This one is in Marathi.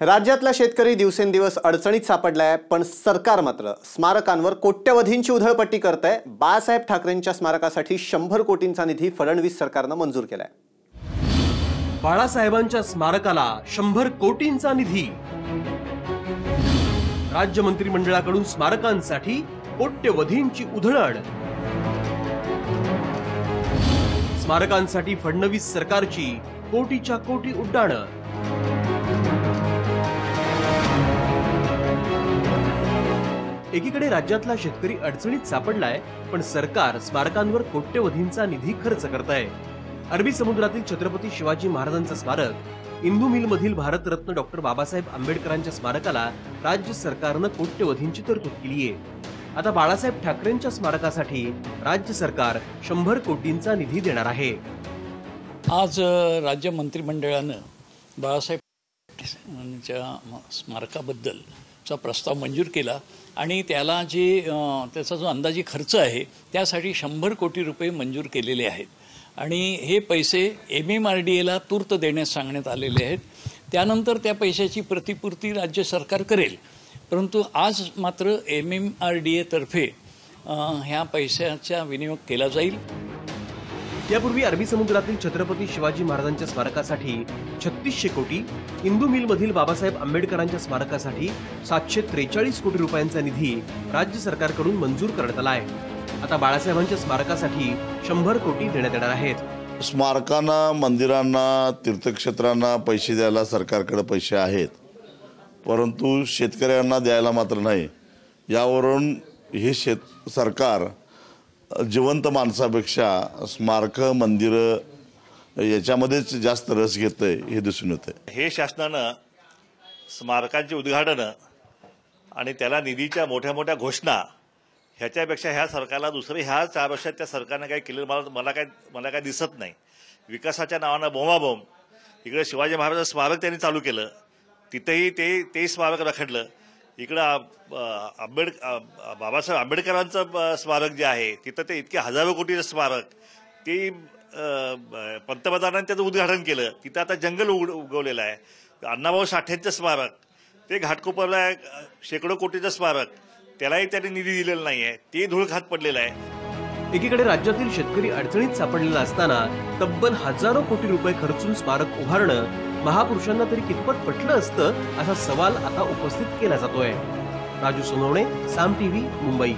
राज्यातला शेतकरी दिवसेंदिवस अडचणीत सापडलाय पण सरकार मात्र स्मारकांवर कोट्यवधींची उधळपट्टी करत आहे बाळासाहेब ठाकरेंच्या स्मारकासाठी शंभर कोटींचा निधी फडणवीस सरकारनं मंजूर केलाय. बाळासाहेबांच्या स्मारकाला शंभर कोटींचा निधी. राज्य मंत्रिमंडळाकडून स्मारकांसाठी कोट्यवधींची उधळण. स्मारकांसाठी फडणवीस सरकारची कोटीच्या कोटी उड्डाणं. एकीकडे राज्यातला शेतकरी अडचणीत सापडलाय पण सरकार स्मारकांवर कोट्यवधींचा निधी खर्च करत आहे अरबी समुद्रातील छत्रपती शिवाजी महाराजांचं स्मारक इंदू मिल मधील भारतरत्न डॉक्टर बाबासाहेब आंबेडकरांच्या स्मारकाला राज्य सरकारनं कोट्यवधींची तरतूद केली आहे आता बाळासाहेब ठाकरेंच्या स्मारकासाठी राज्य सरकार शंभर कोटींचा निधी देणार आहे. आज राज्य मंत्रिमंडळानं बाळासाहेब स्मारकाबद्दल चा प्रस्ताव मंजूर केला आणि त्याला जे त्याचा जो अंदाजे खर्च आहे त्यासाठी शंभर कोटी रुपये मंजूर केलेले आहेत. आणि हे पैसे एम एम आर डी एला तूर्त देण्यास सांगण्यात आलेले आहेत. त्यानंतर त्या पैशाची प्रतिपूर्ती राज्य सरकार करेल. परंतु आज मात्र एम एम आर डी एतर्फे ह्या पैशाचा विनियोग केला जाईल. यापूर्वी अरबी समुद्रातील छत्रपती शिवाजी महाराजांच्या स्मारकासाठी छत्तीसशे कोटी इंदू मिलमधील बाबासाहेब आंबेडकरांच्या स्मारकासाठी सातशे त्रेचाळीस कोटी रुपयांचा निधी राज्य सरकारकडून मंजूर करण्यात आला आहे. आता बाळासाहेबांच्या स्मारकासाठी शंभर कोटी देण्यात येणार आहेत. स्मारकांना मंदिरांना तीर्थक्षेत्रांना पैसे द्यायला सरकारकडे पैसे आहेत. परंतु शेतकऱ्यांना द्यायला मात्र नाही. यावरून हे शेत सरकार जिवंत माणसापेक्षा स्मारकं मंदिरं याच्यामध्येच जास्त रस घेतंय हे दिसून येतं हे शासनानं स्मारकांची उद्घाटनं आणि त्याला निधीच्या मोठ्या मोठ्या घोषणा ह्याच्यापेक्षा ह्या सरकारला दुसरे ह्या चार वर्षात त्या सरकारनं काय केलेलं मला मला काय मला काय दिसत नाही. विकासाच्या नावानं बोमाबोम इकडे शिवाजी महाराजांचं स्मारक त्यांनी चालू केलं. तिथेही ते ते स्मारक रखडलं. इकडं आंबेड बाबासाहेब आंबेडकरांचं स्मारक जे आहे तिथं ते इतके हजारो कोटीचं स्मारक ते पंतप्रधानांनी त्याचं उद्घाटन केलं तिथं आता जंगल उग उगवलेलं आहे. अण्णाभाऊ साठेंचं स्मारक ते घाटकोपरला शेकडो कोटीचं स्मारक त्यालाही त्यांनी निधी दिलेला आहे ते धुळखात पडलेलं आहे. एकीकडे राज्यातील शेतकरी अडचणीत सापडलेला असताना तब्बल हजारो कोटी रुपये खर्चून स्मारक उभारणं महापुरुषांना तरी कितपत पटलं असतं असा सवाल आता उपस्थित केला जातोय. राजू सोनवणे साम टीव्ही मुंबई.